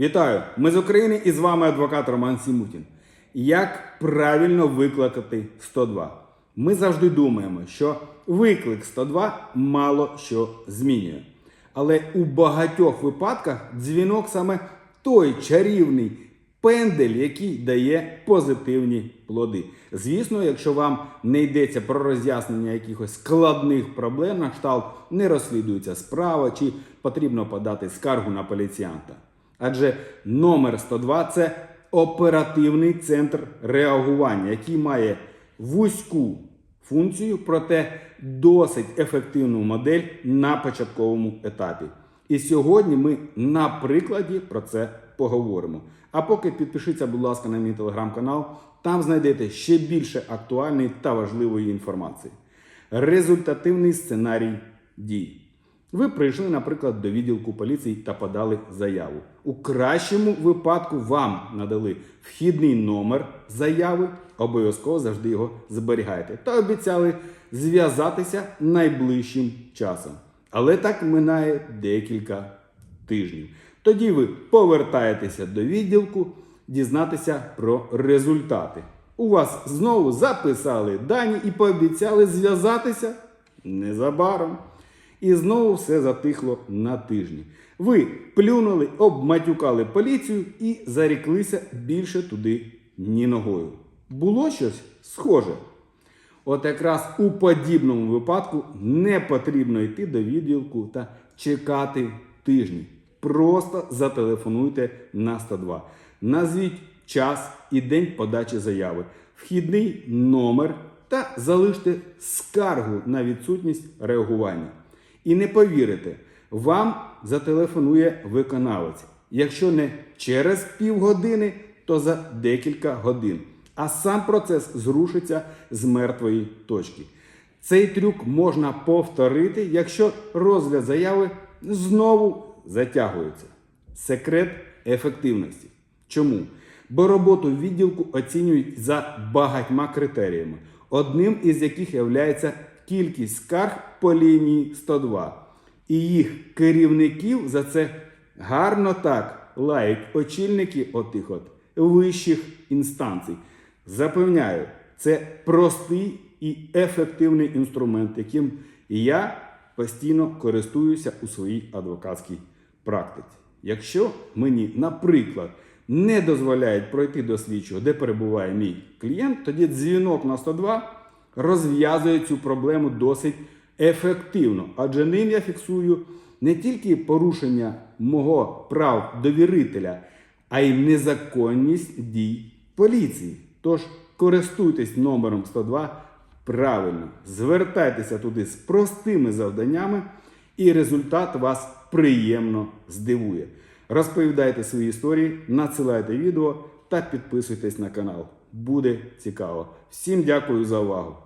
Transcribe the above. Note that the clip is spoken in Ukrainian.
Вітаю! Ми з України і з вами адвокат Роман Сімутін. Як правильно викликати 102? Ми завжди думаємо, що виклик 102 мало що змінює. Але у багатьох випадках дзвінок саме той чарівний пендель, який дає позитивні плоди. Звісно, якщо вам не йдеться про роз'яснення якихось складних проблем, на кшталт не розслідується справа чи потрібно подати скаргу на поліціянта. Адже номер 102 це оперативний центр реагування, який має вузьку функцію, проте досить ефективну модель на початковому етапі. І сьогодні ми на прикладі про це поговоримо. А поки підпишіться, будь ласка, на мій телеграм-канал, там знайдете ще більше актуальної та важливої інформації. Результативний сценарій дій. Ви прийшли, наприклад, до відділку поліції та подали заяву. У кращому випадку вам надали вхідний номер заяви, обов'язково завжди його зберігайте. Та обіцяли зв'язатися найближчим часом. Але так минає декілька тижнів. Тоді ви повертаєтеся до відділку дізнатися про результати. У вас знову записали дані і пообіцяли зв'язатися незабаром. І знову все затихло на тижні. Ви плюнули, обматюкали поліцію і заріклися більше туди ні ногою. Було щось схоже. От якраз у подібному випадку не потрібно йти до відділку та чекати тижні. Просто зателефонуйте на 102. Назвіть час і день подачі заяви, вхідний номер та залиште скаргу на відсутність реагування. І не повірите, вам зателефонує виконавець. Якщо не через півгодини, то за декілька годин. А сам процес зрушиться з мертвої точки. Цей трюк можна повторити, якщо розгляд заяви знову затягується. Секрет ефективності. Чому? Бо роботу відділку оцінюють за багатьма критеріями, одним із яких є кількість скарг по лінії 102. І їх керівників за це гарно так лають очільники отих от вищих інстанцій. Запевняю, це простий і ефективний інструмент, яким я постійно користуюся у своїй адвокатській практиці. Якщо мені, наприклад, не дозволяють пройти до слідчого, де перебуває мій клієнт, тоді дзвінок на 102 розв'язує цю проблему досить ефективно, адже ним я фіксую не тільки порушення мого прав довірителя, а й незаконність дій поліції. Тож користуйтесь номером 102 правильно, звертайтеся туди з простими завданнями, і результат вас приємно здивує. Розповідайте свої історії, надсилайте відео та підписуйтесь на канал. Буде цікаво. Всім дякую за увагу!